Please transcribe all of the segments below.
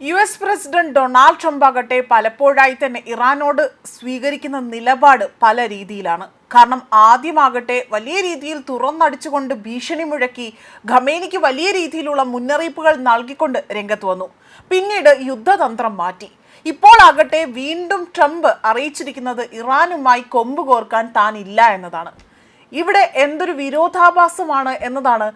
U S president Donald Trump ആകട്ടെ പലപ്പോഴായി തന്നെ ഇറാനോട് സ്വീകരിക്കുന്ന നിലപാട് പല രീതിയിലാണ്. കാരണം ആദ്യമാകട്ടെ വലിയ രീതിയിൽ തുറന്നടിച്ചുകൊണ്ട് ഭീഷണി മുഴക്കി ഖമേനിക്ക് വലിയ രീതിയിലുള്ള മുന്നറിയിപ്പുകൾ നൽകിക്കൊണ്ട് രംഗത്ത് വന്നു. പിന്നീട് യുദ്ധതന്ത്രം മാറ്റി. ഇപ്പോൾ ആകട്ടെ വീണ്ടും ട്രംപ് അറിയിച്ചിരിക്കുന്നത് ഇറാനുമായി കൊമ്പ് കോർക്കാൻ താനില്ല എന്നതാണ്. ഇവിടെ എന്തൊരു വിരോധാഭാസമാണ് എന്നതാണ്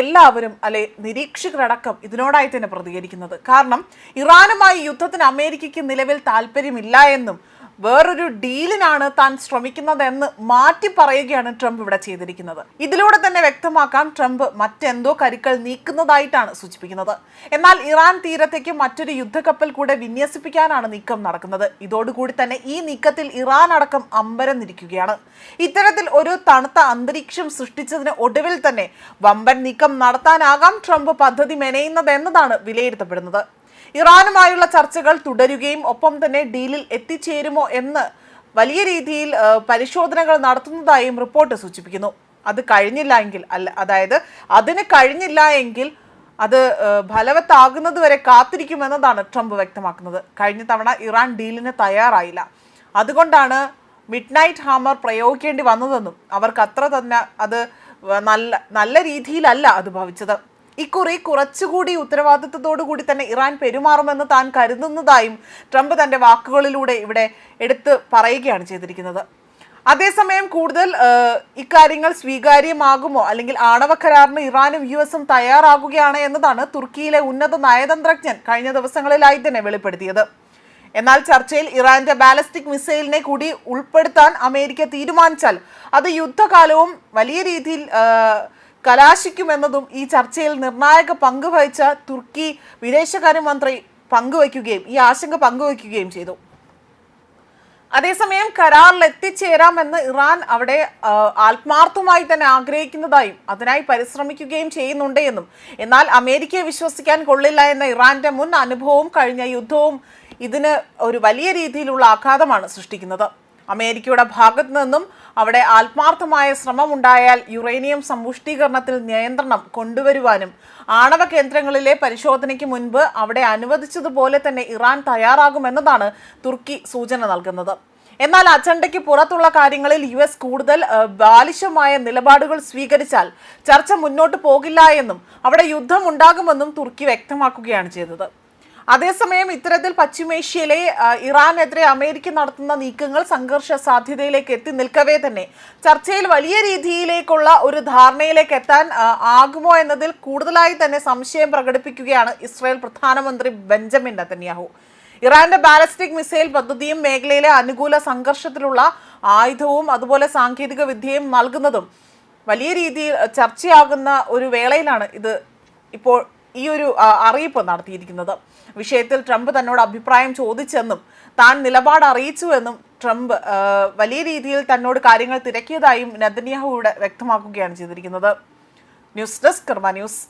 എല്ലാവരും അല്ലെ നിരീക്ഷകരടക്കം ഇതിനോടായി തന്നെ പ്രതികരിക്കുന്നത്. കാരണം ഇറാനുമായി യുദ്ധത്തിന് അമേരിക്കയ്ക്ക് നിലവിൽ താല്പര്യമില്ല എന്നും വേറൊരു ഡീലിനാണ് താൻ ശ്രമിക്കുന്നതെന്ന് മാറ്റി പറയുകയാണ് ട്രംപ് ഇവിടെ ചെയ്തിരിക്കുന്നത്. ഇതിലൂടെ തന്നെ വ്യക്തമാക്കാം ട്രംപ് മറ്റെന്തോ കരുക്കൾ നീക്കുന്നതായിട്ടാണ് സൂചിപ്പിക്കുന്നത്. എന്നാൽ ഇറാൻ തീരത്തേക്ക് മറ്റൊരു യുദ്ധക്കപ്പൽ കൂടെ വിന്യസിപ്പിക്കാനാണ് നീക്കം നടക്കുന്നത്. ഇതോടുകൂടി തന്നെ ഈ നീക്കത്തിൽ ഇറാൻ അടക്കം അമ്പരം അമ്പരന്നിരിക്കുകയാണ് ഇത്തരത്തിൽ ഒരു തണുത്ത അന്തരീക്ഷം സൃഷ്ടിച്ചതിന് ഒടുവിൽ തന്നെ വമ്പൻ നീക്കം നടത്താനാകാം ട്രംപ് പദ്ധതി മെനയുന്നത് എന്നതാണ് വിലയിരുത്തപ്പെടുന്നത്. ഇറാനുമായുള്ള ചർച്ചകൾ തുടരുകയും ഒപ്പം തന്നെ ഡീലിൽ എത്തിച്ചേരുമോ എന്ന് വലിയ രീതിയിൽ പരിശോധനകൾ നടത്തുന്നതായും റിപ്പോർട്ട് സൂചിപ്പിക്കുന്നു. അത് കഴിഞ്ഞില്ല എങ്കിൽ അല്ല അതായത് അതിന് കഴിഞ്ഞില്ല എങ്കിൽ അത് ഫലവത്താകുന്നത് വരെ കാത്തിരിക്കുമെന്നതാണ് ട്രംപ് വ്യക്തമാക്കുന്നത്. കഴിഞ്ഞ തവണ ഇറാൻ ഡീലിന് തയ്യാറായില്ല. അതുകൊണ്ടാണ് മിഡ് നൈറ്റ് ഹാമർ പ്രയോഗിക്കേണ്ടി വന്നതെന്നും അവർക്ക് അത്ര തന്നെ അത് നല്ല നല്ല രീതിയിലല്ല അത് ഭവിച്ചത്. ഇക്കുറി കുറച്ചുകൂടി ഉത്തരവാദിത്വത്തോടു കൂടി തന്നെ ഇറാൻ പെരുമാറുമെന്ന് താൻ കരുതുന്നതായും ട്രംപ് തന്റെ വാക്കുകളിലൂടെ ഇവിടെ എടുത്ത് പറയുകയാണ് ചെയ്തിരിക്കുന്നത്. അതേസമയം കൂടുതൽ ഇക്കാര്യങ്ങൾ സ്വീകാര്യമാകുമോ? അല്ലെങ്കിൽ ആണവ കരാറിന് ഇറാനും യു എസും തയ്യാറാകുകയാണ് എന്നതാണ് തുർക്കിയിലെ ഉന്നത നയതന്ത്രജ്ഞൻ കഴിഞ്ഞ ദിവസങ്ങളിലായി തന്നെ വെളിപ്പെടുത്തിയത്. എന്നാൽ ചർച്ചയിൽ ഇറാന്റെ ബാലസ്റ്റിക് മിസൈലിനെ കൂടി ഉൾപ്പെടുത്താൻ അമേരിക്ക തീരുമാനിച്ചാൽ അത് യുദ്ധകാലവും വലിയ രീതിയിൽ കലാശിക്കുമെന്നതും ഈ ചർച്ചയിൽ നിർണായക പങ്ക് വഹിച്ച തുർക്കി വിദേശകാര്യമന്ത്രി പങ്കുവയ്ക്കുകയും ഈ ആശങ്ക പങ്കുവയ്ക്കുകയും ചെയ്തു. അതേസമയം കരാറിൽ എത്തിച്ചേരാമെന്ന് ഇറാൻ അവിടെ ആത്മാർത്ഥമായി തന്നെ ആഗ്രഹിക്കുന്നതായും അതിനായി പരിശ്രമിക്കുകയും ചെയ്യുന്നുണ്ട് എന്നും. എന്നാൽ അമേരിക്കയെ വിശ്വസിക്കാൻ കൊള്ളില്ല എന്ന ഇറാന്റെ മുൻ അനുഭവവും കഴിഞ്ഞ യുദ്ധവും ഇതിന് ഒരു വലിയ രീതിയിലുള്ള ആഘാതമാണ് സൃഷ്ടിക്കുന്നത്. അമേരിക്കയുടെ ഭാഗത്തു നിന്നും അവിടെ ആത്മാർത്ഥമായ ശ്രമം ഉണ്ടായാൽ യുറേനിയം സമ്പുഷ്ടീകരണത്തിൽ നിയന്ത്രണം കൊണ്ടുവരുവാനും ആണവ കേന്ദ്രങ്ങളിലെ പരിശോധനയ്ക്ക് മുൻപ് അവിടെ അനുവദിച്ചതുപോലെ തന്നെ ഇറാൻ തയ്യാറാകുമെന്നതാണ് തുർക്കി സൂചന നൽകുന്നത്. എന്നാൽ അജണ്ടയ്ക്ക് പുറത്തുള്ള കാര്യങ്ങളിൽ യു എസ് കൂടുതൽ ബാലിശമായ നിലപാടുകൾ സ്വീകരിച്ചാൽ ചർച്ച മുന്നോട്ട് പോകില്ല എന്നും അവിടെ യുദ്ധം ഉണ്ടാകുമെന്നും തുർക്കി വ്യക്തമാക്കുകയാണ് ചെയ്തത്. അതേസമയം ഇത്തരത്തിൽ പശ്ചിമേഷ്യയിലെ ഇറാനെതിരെ അമേരിക്ക നടത്തുന്ന നീക്കങ്ങൾ സംഘർഷ സാധ്യതയിലേക്ക് എത്തി നിൽക്കവേ തന്നെ. ചർച്ചയിൽ വലിയ രീതിയിലേക്കുള്ള ഒരു ധാരണയിലേക്ക് എത്താൻ ആകുമോ എന്നതിൽ കൂടുതലായി തന്നെ സംശയം പ്രകടിപ്പിക്കുകയാണ് ഇസ്രായേൽ പ്രധാനമന്ത്രി ബെഞ്ചമിൻ നെതന്യാഹു. ഇറാന്റെ ബാലിസ്റ്റിക് മിസൈൽ പദ്ധതിയും മേഖലയിലെ അനുകൂല സംഘർഷത്തിലുള്ള ആയുധവും അതുപോലെ സാങ്കേതിക വിദ്യയും നൽകുന്നതും വലിയ രീതിയിൽ ചർച്ചയാകുന്ന ഒരു വേളയിലാണ് ഇത് ഇപ്പോൾ ഈ ഒരു അറിയിപ്പ് നടത്തിയിരിക്കുന്നത്. വിഷയത്തിൽ ട്രംപ് തന്നോട് അഭിപ്രായം ചോദിച്ചെന്നും താൻ നിലപാട് അറിയിച്ചുവെന്നും ട്രംപ് വലിയ രീതിയിൽ തന്നോട് കാര്യങ്ങൾ തിരക്കിയതായും നെതന്യാഹു വ്യക്തമാക്കുകയാണ് ചെയ്തിരിക്കുന്നത്. News desk Karma news.